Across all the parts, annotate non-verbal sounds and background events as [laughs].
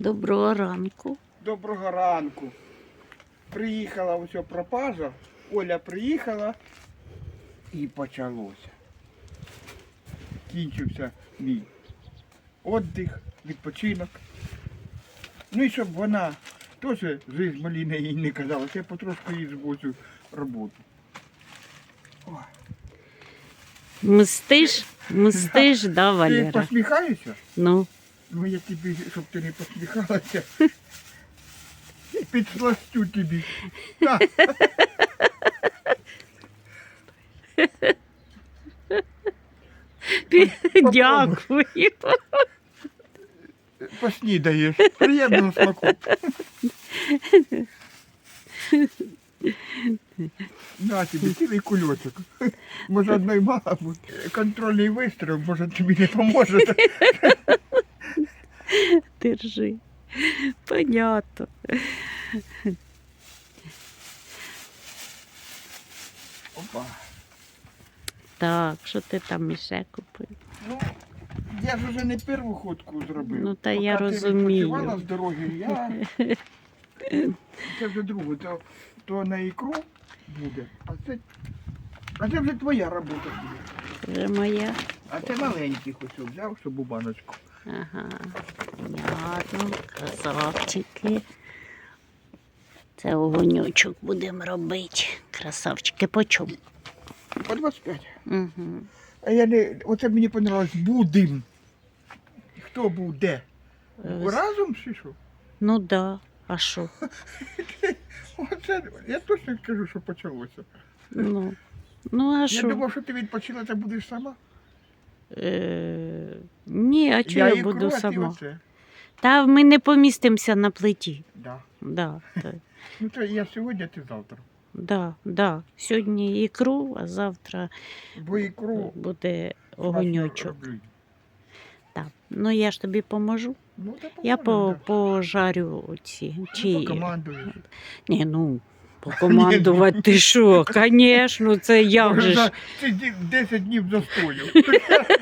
Доброго ранку. Доброго ранку. Приїхала ось пропажа, Оля приїхала і почалося. Кінчився мій віддих, відпочинок. Ну і щоб вона теж жизнь маліна їй не казалась, я потрошку їй звозю роботу. Ой, Мстиш? Мстиш, да, Ти Валера? посміхаєшся? Ну, Ну я тобі, щоб ти не посміхалася. Підсластю тобі. Так. дякую. Поснідаєш. Приємного смаку. На тобі цілий кульочок. Може одної мало бути. Контрольний вистріл, може тобі не поможе. Держи. Понятно. Опа. Так, що ти там іще купив? Ну, я ж уже не перву ходку зробив. Ну, та я ти розумію. відпочивала з дороги, я... Це вже другу, то, то на ікру буде, а це, а це вже твоя робота буде. Вже моя. А це маленький хоч взяв, щоб у баночку. Ага. Понятно. Красавчики. Це огонючок будемо робити. Красавчики, по чому? По 25. Угу. А я не. Оце мені понравилось. Будем. Хто буде? Разом чи що? Ну да. А що? [laughs] Оце, я точно кажу, що почалося. Ну, ну а Я що? думав, що ти відпочила, ти будеш сама. Е, ні, а чого я, ікру, буду сама? Оце. Та ми не помістимося на плиті. Да. Да, та- Ну то я сьогодні, а ти завтра. да, да. Сьогодні ікру, а завтра Бо ікру буде огоньочок. Так. Ну я ж тобі поможу. Ну, та Я по, пожарю ці. Ну, Чи... Ні, ну, покомандувати ти що? Звісно, це я вже ж. За 10 днів застою.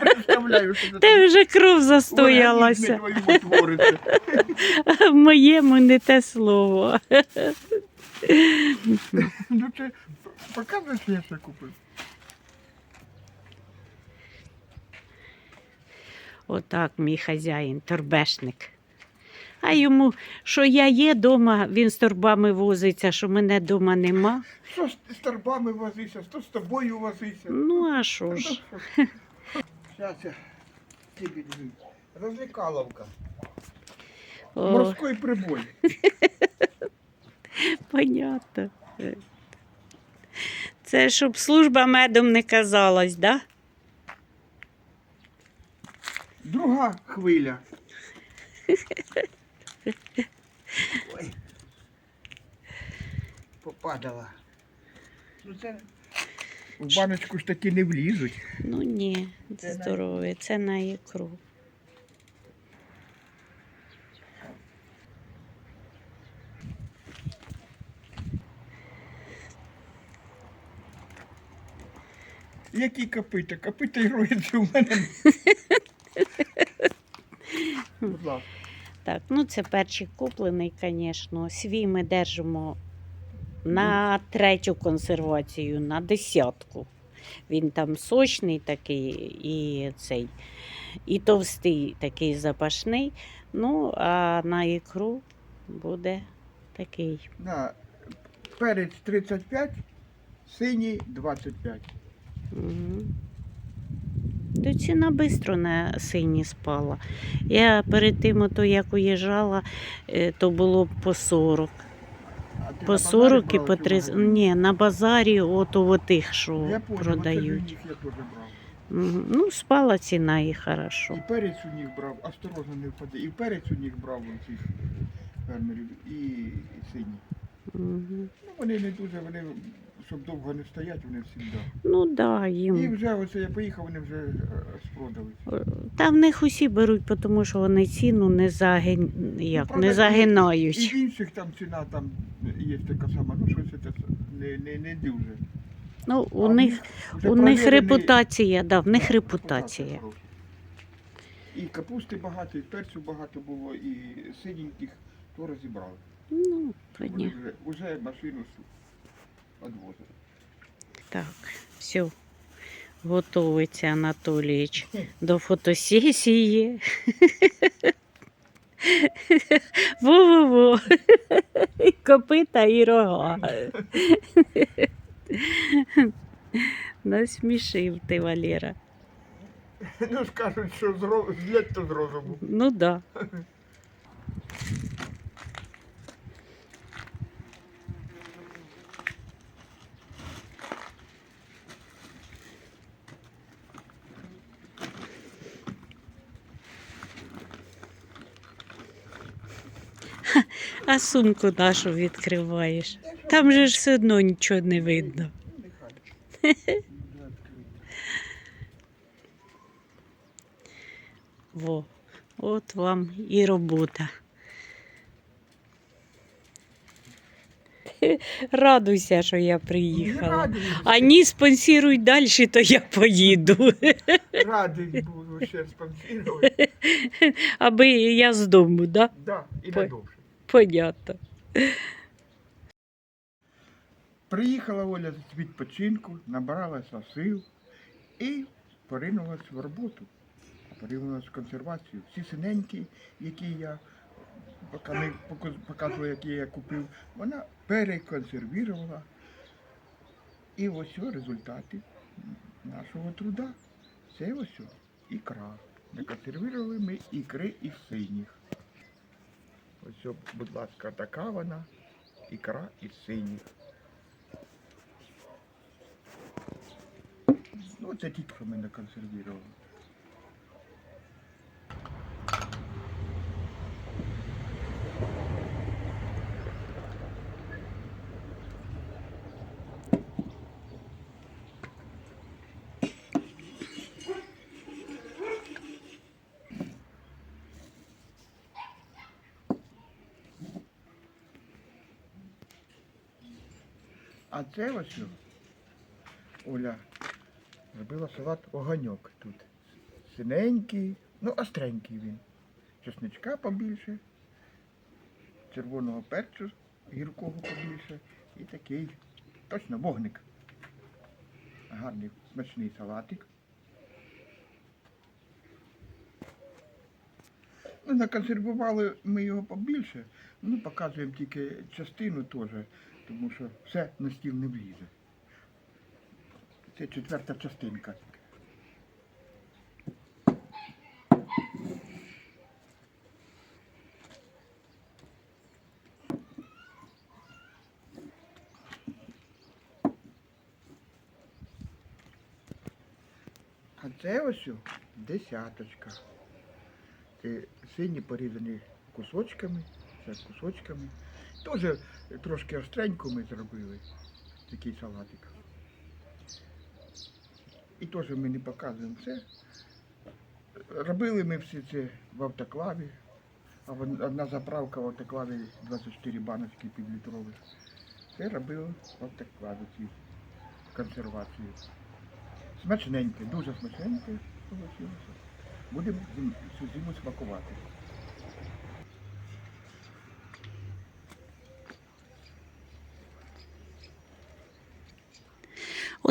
Представляю, що це Ти вже кров організм застоялася. твориться. В моєму не те слово. Ну це показуєш, я ще купив. Отак мій хазяїн, торбешник. А йому, що я є вдома, він з торбами возиться, що мене вдома нема. Що ж ти з торбами возися, що з тобою возися. Ну, а що ж? [laughs] Зараз я тобі дивлюсь. Розвлекаловка. О, Морський прибой. [laughs] понятно. Це щоб служба медом не казалась, да? Друга хвиля. [laughs] Ой. Попадала. Ну це в баночку ж таки не влізуть. Ну ні, Це на- здорові, це на ікру. Які копита? Копита і роються у мене. [laughs] Будь ласка. Так, ну це перчик куплений, звісно. Свій ми держимо на третю консервацію, на десятку. Він там сочний такий і цей, і товстий такий запашний. Ну, а на ікру буде такий. На перець 35, синій 25. Угу. То ціна швидко на сині спала. Я перед тим, ото, як уїжджала, е, то було по 40. А По 40 і по брав 30. магазин? Ні, на базарі ото в тих, що Я продають. я теж брав. Ну, спала ціна і хорошо. І перець у них брав, осторожно не впаде. І перець у них брав у цих фермерів, і, і синій. Мгм. Ну, вони не дуже, вони, щоб довго не стоять, вони завжди. Ну да, І їм. вже оце я поїхав, вони вже е, спродали. Та в них усі беруть, тому що вони ціну не, загин... Як, не і- загинають. І в інших там ціна там є така сама, ну щось це не, не, не дуже. Ну, у них, вже у них репутація, да, в них репутація. хороша. І капусти багато, і перцю багато було, і синеньких, то розібрали. Ну, Вони понятно. вже, вже машину відвозили. Так, все. Готується Анатолійович до фотосесії. Во-во-во. І Копита і рога. Насмішив ти, Валера. Ну, скажуть, що з ро- то з розуму. Ну да. А сумку нашу відкриваєш. Там же ж все одно нічого не видно. [laughs] Во, от вам і робота. [laughs] Радуйся, що я приїхала. Радий, А спонсіруй далі, то я поїду. [laughs] радий буду ще спонсірувати. Аби я з дому, да? Да, і надовше. Понятно. Приїхала Оля з відпочинку, набралася сил і поринулась в роботу. Поринулась в консервацію. Всі синенькі, які я показую, які я купив, вона переконсервувала. І ось результати нашого труда. Це ось о ікра. Наконсервували ми ікри із синіх. Ось, будь ласка, така вона, ікра із синіх. Ну, це тільки мене ми А це ось Оля зробила салат огоньок тут. Синенький, ну остренький він. Чесничка побільше, червоного перцю гіркого побільше і такий точно вогник. Гарний смачний салатик. Ну, наконсервували ми його побільше, ну показуємо тільки частину теж, тому що все на стіл не влізе. Це четверта частинка. А це ось десяточка. Це сині порізані кусочками, це кусочками. Теж трошки остренько ми зробили такий салатик. І теж ми не показуємо все. Робили ми все це в автоклаві. А одна заправка в автоклаві 24 баночки півлітрових. Це робили в автоклаві ці консервації. Смачненьке, дуже смачненьке вийшло. Будемо цю зиму смакувати.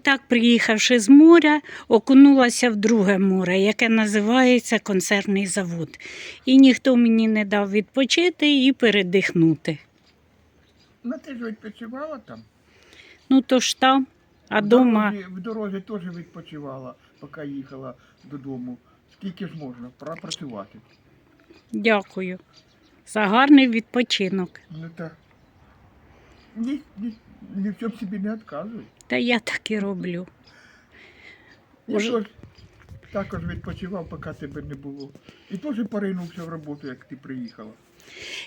Отак, приїхавши з моря, окунулася в друге море, яке називається консервний завод. І ніхто мені не дав відпочити і передихнути. Ну ти ж відпочивала там? Ну то ж там, а В дома. дорозі- В дорозі теж відпочивала, поки їхала додому. Скільки ж можна пропрацювати? Дякую. За гарний відпочинок. Ну так. Ні, ні, ні в чому собі не відказуй. Та я так і роблю. Я Уже- теж також відпочивав, поки тебе не було. І теж поринувся в роботу, як ти приїхала.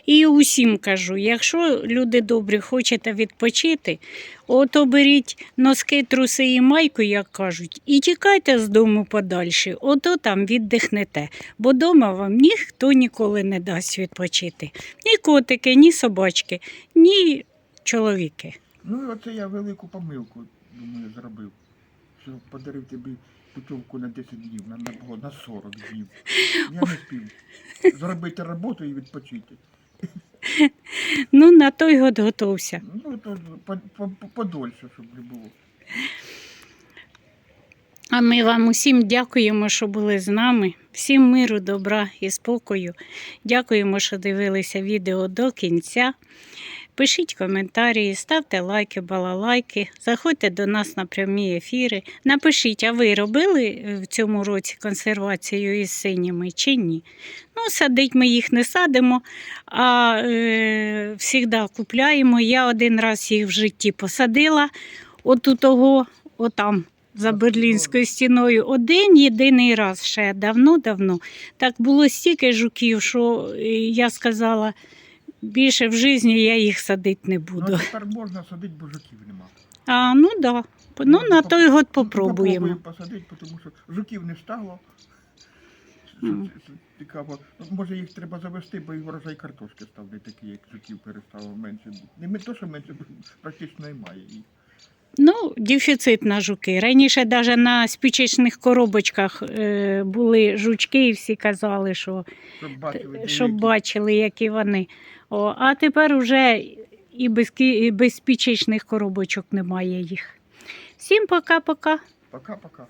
І усім кажу: якщо люди добрі хочете відпочити, ото беріть носки, труси і майку, як кажуть, і тікайте з дому подальше, ото там віддихнете, бо дома вам ніхто ніколи не дасть відпочити. Ні котики, ні собачки, ні чоловіки. Ну оце я велику помилку, думаю, зробив. Що подарив тобі путівку на 10 днів, на, на, на 40 днів. Я не спів. Зробити роботу і відпочити. Ну, на той год готовся. Ну, то по- по- по- подольше, щоб не було. А ми вам усім дякуємо, що були з нами. Всім миру, добра і спокою. Дякуємо, що дивилися відео до кінця. Пишіть коментарі, ставте лайки, балалайки, заходьте до нас на прямі ефіри. Напишіть, а ви робили е, в цьому році консервацію із синіми чи ні? Ну, садить ми їх не садимо, а е, завжди купляємо. Я один раз їх в житті посадила. От у того, отам, за Берлінською стіною, один єдиний раз ще давно-давно. Так було стільки жуків, що е, я сказала, більше в житті я їх садити не Ну, буду. Ну, тепер можна садити, бо жуків нема. А, ну да. Ну, ну на поп- той год Ну, попробуємо. Попробуємо посадити, тому що жуків не стало. Це Цікаво. Ну, Може їх треба завести, бо і врожай картошки став не такий, як жуків перестало менше бути. Не то, що менше, практично немає їх. Ну, дефіцит на жуки. Раніше навіть на спічечних коробочках е, були жучки, і всі казали, що Щоб бачили, щоб які. бачили, які вони. О, а тепер уже і без, і без спічечних коробочок немає їх. Всім пока-пока. Пока-пока.